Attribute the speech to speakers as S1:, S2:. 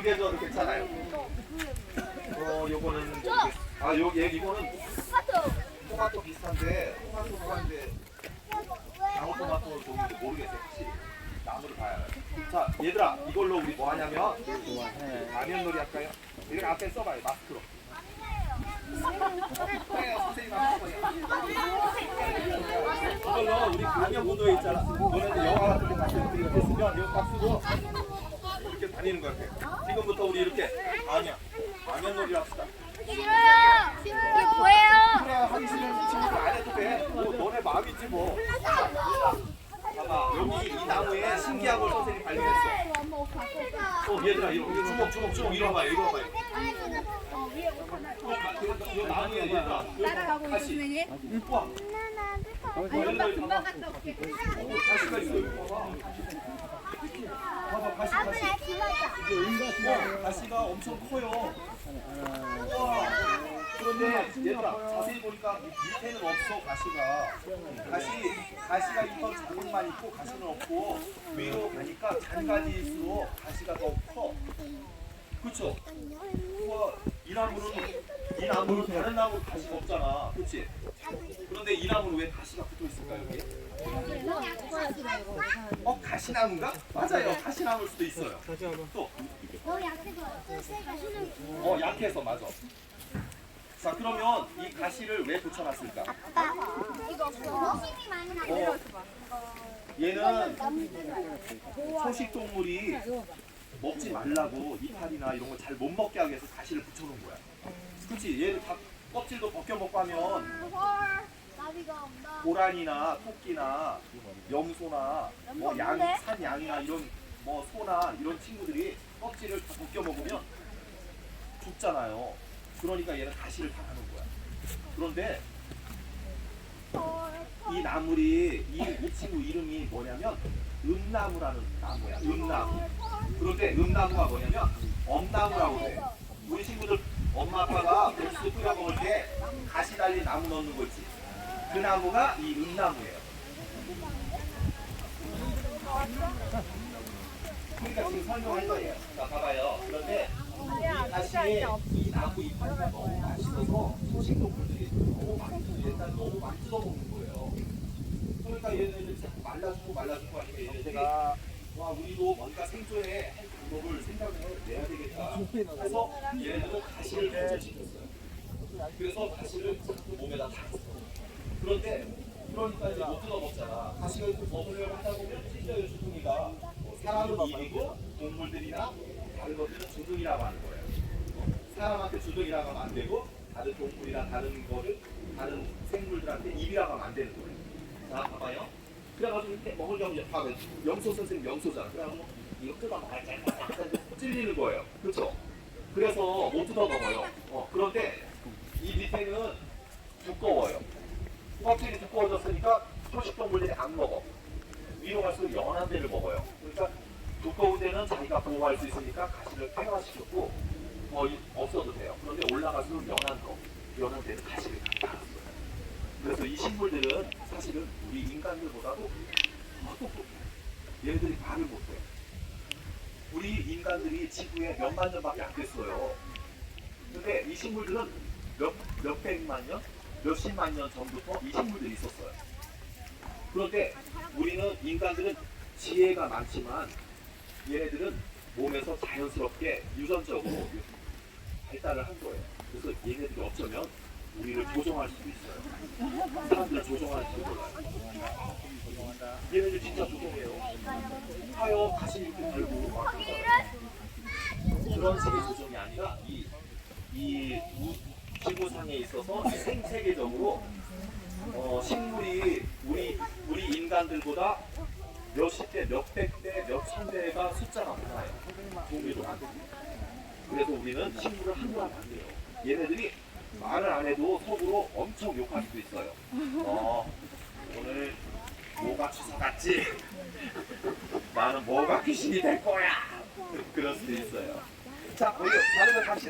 S1: 두개 줘도 괜찮아요. 어, 요거는 아, 요 얘 이거는 토마토 비슷한데 토마토 좋아하는데 방울토마토 좋은지 모르겠어요. 확실히 나무를 봐야 해요. 자, 얘들아 이걸로 우리 뭐 하냐면 라면놀이 할까요? 이거 앞에 써봐요 마스크로. 네, 선생님 써봐요. 이걸로 우리 라면 무도회 있잖아. 너네들 영화 같은 데 가서 이렇게 됐으면 이거 딱 쓰고 다니는 것 같아. 지금부터 우리 이렇게 아니야. 라면놀이 합시다.
S2: 싫어요. 이게 뭐예요?
S1: 하기 싫으면 친구들 안 해도 돼. 뭐 너네 마음이지 뭐. 봐봐 여기 이 나무에 신기한 걸 선생님 발견했어. 어 얘들아 이거 이거 주먹 주먹 주먹 이리 와봐요 이리 와봐요. 이 나무에 얘들아 따라가고? 와. 이거 봐봐. 어, 가시가 있어 이거 봐봐. 봐봐 가시 가시. 어, 가시가 엄청 커요. 우와. 그런데 얘들아 자세히 보니까 밑에는 없어 가시가. 가시 가시가 있던 자국만 있고 가시는 없고 위로 가니까 잔가지일수록 가시가 더 커. 그렇죠? 우와 이 나무는 이 나무는 다른 나무 가시가 없잖아. 그렇지? 그런데 이 나무는 왜 가시가 붙어 있을까 여기? 어 가시나무인가? 맞아요 가시나무일 수도 있어요. 또어 약해서 맞아. 자 그러면 이 가시를 왜 붙여놨을까? 어, 얘는 초식 동물이 먹지 말라고 이파리나 이런 걸 잘 못 먹게 하기 위해서 가시를 붙여놓은 거야. 그렇지? 얘를 다 껍질도 벗겨 먹고 하면 고란이나 토끼나 염소나 뭐 양, 산 양이나 이런 뭐 소나 이런 친구들이 껍질을 다 벗겨 먹으면 죽잖아요. 그러니까 얘는 가시를 다 하는 거야. 그런데 이 나물이 이, 이 친구 이름이 뭐냐면 음나무라는 나무야. 음나무. 그런데 음나무가 뭐냐면 엄나무라고 돼. 우리 친구들 엄마 아빠가 백수 끓여 먹을 때 가시 달린 나무 넣는 거 있지. 그 나무가 이 음나무예요. 그러니까 지금 설명할 거예요. 자, 봐봐요. 그런데 이 가시에 이 나무 이파리가 너무 맛있어서 초식동물들이 너무 많이 일단 너무 많이 뜯어먹는 거예요. 그러니까 얘네들 자꾸 말라주고 말라주고 하니까 얘네들가 와 우리도 뭔가 생존에 할 방법을 생각을 내야 되겠다. 그래서 얘네들은 가시를 개발시켰어요. 그래서 가시를 자꾸 몸에다 달았어. 그런데 그러니까 이제 못 뜯어먹잖아. 가시가 이렇게 먹으려고 하다 보면 찢어요 주둥이가. 뭐 사람은 입이고 동물들이나 다른 것들은 주둥이라고 하는 거예요. 사람한테 주둥이라고 하면 안 되고 다른 동물이나 다른 거를 다른 생물들한테 입이라고 하면 안 되는 거예요. 자 봐봐요. 그래가지고 이렇게 먹으려고 이제 봐봐. 영소 선생님 영소잖아. 그래가지고 이거 뜯어 먹어야 찔리는 거예요. 그렇죠? 그래서 못 뜯어 먹어요. 어, 그런데 이 밑에는 두꺼워요. 껍질이 두꺼워졌으니까 초식동 물들이 안 먹어. 위로 갈수록 연한 데를 먹어요. 그러니까 두꺼운 데는 자기가 보호할 수 있으니까 가시를 퇴화시켰고 거의 없어도 돼요. 그런데 올라갈수록 연한 거, 연한 데는 가시를 다 달았어요. 그래서 이 식물들은 사실은 우리 인간들보다도 얘네들이 말을 못해. 우리 인간들이 지구에 몇만 년밖에 안 됐어요. 근데 이 식물들은 몇, 몇백만 년, 몇십만 년 전부터 이 식물들이 있었어요. 그런데 우리는 인간들은 지혜가 많지만 얘네들은 몸에서 자연스럽게 유전적으로 발달을 한 거예요. 그래서 얘네들이 어쩌면 우리를 조종할 수도 있어요. 사람들을 조종할지도 몰라요. 얘네들 진짜 조종해요. 하여 가시 이렇게 들고 막 그런 식의 조종이 아니라 이, 이 우- 지구상에 있어서 이 생세계적으로 어, 식물이 우리 우리 인간들보다 몇십 대, 몇백 대, 몇천 대가 숫자가 많아요. 종류도 많고. 그래서 우리는 식물을 함부로 안 돼요. 얘네들이 말을 안 해도 속으로 엄청 욕할 수도 있어요. 어, 오늘 뭐가 주사 같지? 나는 뭐가 귀신이 될 거야. 그럴 수도 있어요. 자, 우리 다른 거 갑시다.